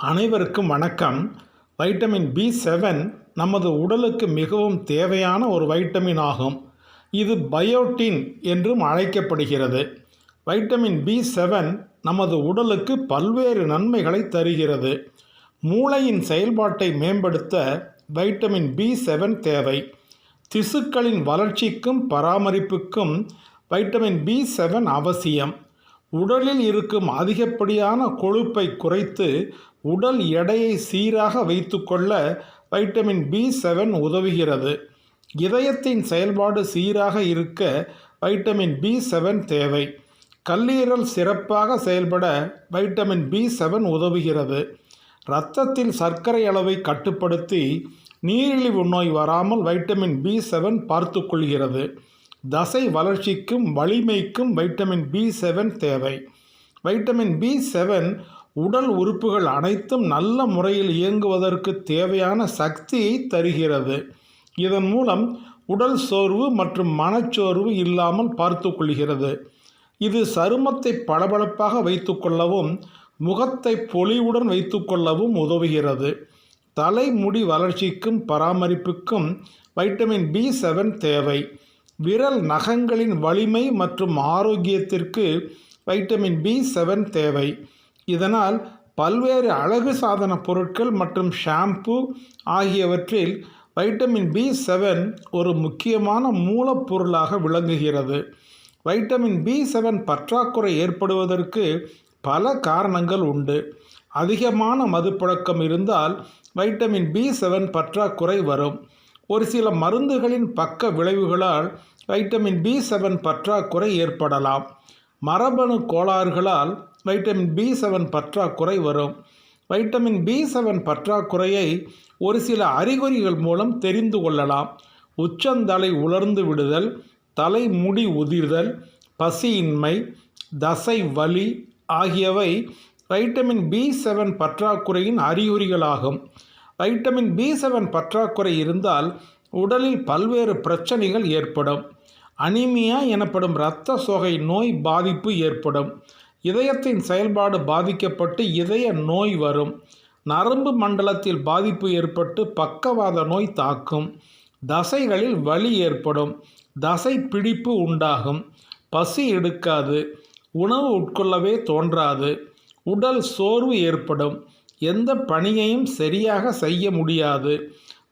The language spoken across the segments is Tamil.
அனைவருக்கும் வணக்கம். வைட்டமின் பி செவன் நமது உடலுக்கு மிகவும் தேவையான ஒரு வைட்டமின் ஆகும். இது பயோட்டின் என்றும் அழைக்கப்படுகிறது. வைட்டமின் பி செவன் நமது உடலுக்கு பல்வேறு நன்மைகளை தருகிறது. மூளையின் செயல்பாட்டை மேம்படுத்த வைட்டமின் பி செவன் தேவை. திசுக்களின் வளர்ச்சிக்கும் பராமரிப்புக்கும் வைட்டமின் பி செவன் அவசியம். உடலில் இருக்கும் அதிகப்படியான கொழுப்பை குறைத்து உடல் எடையை சீராக வைத்துக்கொள்ள வைட்டமின் பி செவன் உதவுகிறது. இதயத்தின் செயல்பாடு சீராக இருக்க வைட்டமின் பி செவன் தேவை. கல்லீரல் சிறப்பாக செயல்பட வைட்டமின் பி செவன் உதவுகிறது. இரத்தத்தில் சர்க்கரை அளவை கட்டுப்படுத்தி நீரிழிவு நோய் வராமல் வைட்டமின் பி செவன் பார்த்துக்கொள்கிறது தசை வளர்ச்சிக்கும் வலிமைக்கும் வைட்டமின் பி செவன் தேவை. வைட்டமின் பி செவன் உடல் உறுப்புகள் அனைத்தும் நல்ல முறையில் இயங்குவதற்கு தேவையான சக்தியை தருகிறது. இதன் மூலம் உடல் சோர்வு மற்றும் மனச்சோர்வு இல்லாமல் பார்த்துக்கொள்கிறது இது சருமத்தை பளபளப்பாக வைத்துக்கொள்ளவும் முகத்தை பொலிவுடன் வைத்துக்கொள்ளவும் உதவுகிறது. தலைமுடி வளர்ச்சிக்கும் பராமரிப்புக்கும் வைட்டமின் பி செவன் தேவை. விரல் நகங்களின் வலிமை மற்றும் ஆரோக்கியத்திற்கு வைட்டமின் பி செவன் தேவை. இதனால் பல்வேறு அழகு சாதன பொருட்கள் மற்றும் ஷாம்பு ஆகியவற்றில் வைட்டமின் பி செவன் ஒரு முக்கியமான மூலப்பொருளாக விளங்குகிறது. வைட்டமின் பி செவன் பற்றாக்குறை ஏற்படுவதற்கு பல காரணங்கள் உண்டு. அதிகமான மதுப்பழக்கம் இருந்தால் வைட்டமின் பி செவன் பற்றாக்குறை வரும். ஒரு சில மருந்துகளின் பக்க விளைவுகளால் வைட்டமின் பி செவன் பற்றாக்குறை ஏற்படலாம். மரபணு கோளாறுகளால் வைட்டமின் பி செவன் பற்றாக்குறை வரும். வைட்டமின் பி செவன் பற்றாக்குறையை ஒரு சில அறிகுறிகள் மூலம் தெரிந்து கொள்ளலாம். உச்சந்தலை உலர்ந்து விடுதல் தலைமுடி உதிர்தல் பசியின்மை தசை வலி ஆகியவை வைட்டமின் பி செவன் பற்றாக்குறையின் அறிகுறிகளாகும். வைட்டமின் பி செவன் பற்றாக்குறை இருந்தால் உடலில் பல்வேறு பிரச்சனைகள் ஏற்படும். அனிமியா எனப்படும் இரத்த சோகை நோய் பாதிப்பு ஏற்படும். இதயத்தின் செயல்பாடு பாதிக்கப்பட்டு இதய நோய் வரும். நரம்பு மண்டலத்தில் பாதிப்பு ஏற்பட்டு பக்கவாத நோய் தாக்கும். தசைகளில் வலி ஏற்படும். தசை பிடிப்பு உண்டாகும். பசி எடுக்காது. உணவு உட்கொள்ளவே தோன்றாது. உடல் சோர்வு ஏற்படும். எந்த பணியையும் சரியாக செய்ய முடியாது.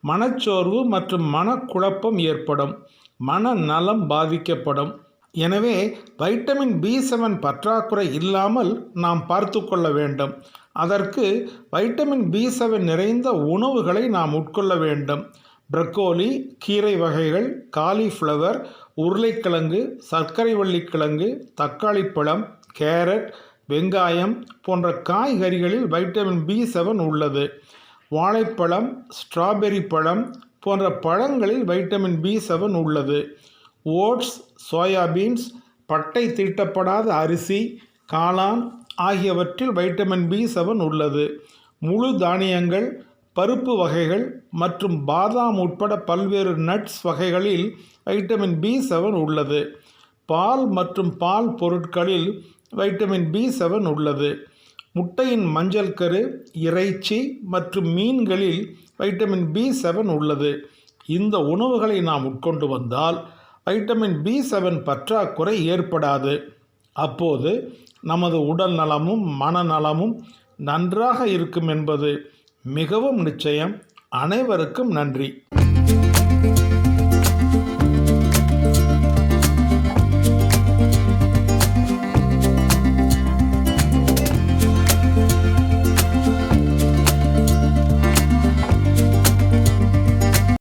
மனச்சோர்வு மற்றும் மனக்குழப்பம் ஏற்படும். மனநலம் பாதிக்கப்படும். எனவே வைட்டமின் பி செவன் பற்றாக்குறை இல்லாமல் நாம் பார்த்து கொள்ள வேண்டும். அதற்கு வைட்டமின் பி செவன் நிறைந்த உணவுகளை நாம் உட்கொள்ள வேண்டும். பிரக்கோலி கீரை வகைகள் காலிஃப்ளவர் உருளைக்கிழங்கு சர்க்கரை வள்ளிக்கிழங்கு தக்காளி பழம் கேரட் வெங்காயம் போன்ற காய்கறிகளில் வைட்டமின் பி செவன் உள்ளது. வாழைப்பழம் ஸ்ட்ராபெரி பழம் போன்ற பழங்களில் வைட்டமின் பி செவன் உள்ளது. ஓட்ஸ் சோயாபீன்ஸ் பட்டை தீட்டப்படாத அரிசி காளான் ஆகியவற்றில் வைட்டமின் பி செவன் உள்ளது. முழு தானியங்கள் பருப்பு வகைகள் மற்றும் பாதாம் உட்பட பல்வேறு நட்ஸ் வகைகளில் வைட்டமின் பி செவன் உள்ளது. பால் மற்றும் பால் பொருட்களில் வைட்டமின் பி செவன் உள்ளது. முட்டையின் மஞ்சள் கரு இறைச்சி மற்றும் மீன்களில் வைட்டமின் பி செவன் உள்ளது. இந்த உணவுகளை நாம் உட்கொண்டு வந்தால் வைட்டமின் பி செவன் பற்றாக்குறை ஏற்படாது. அப்போது நமது உடல் நலமும் மனநலமும் நன்றாக இருக்கும் என்பது மிகவும் நிச்சயம். அனைவருக்கும் நன்றி.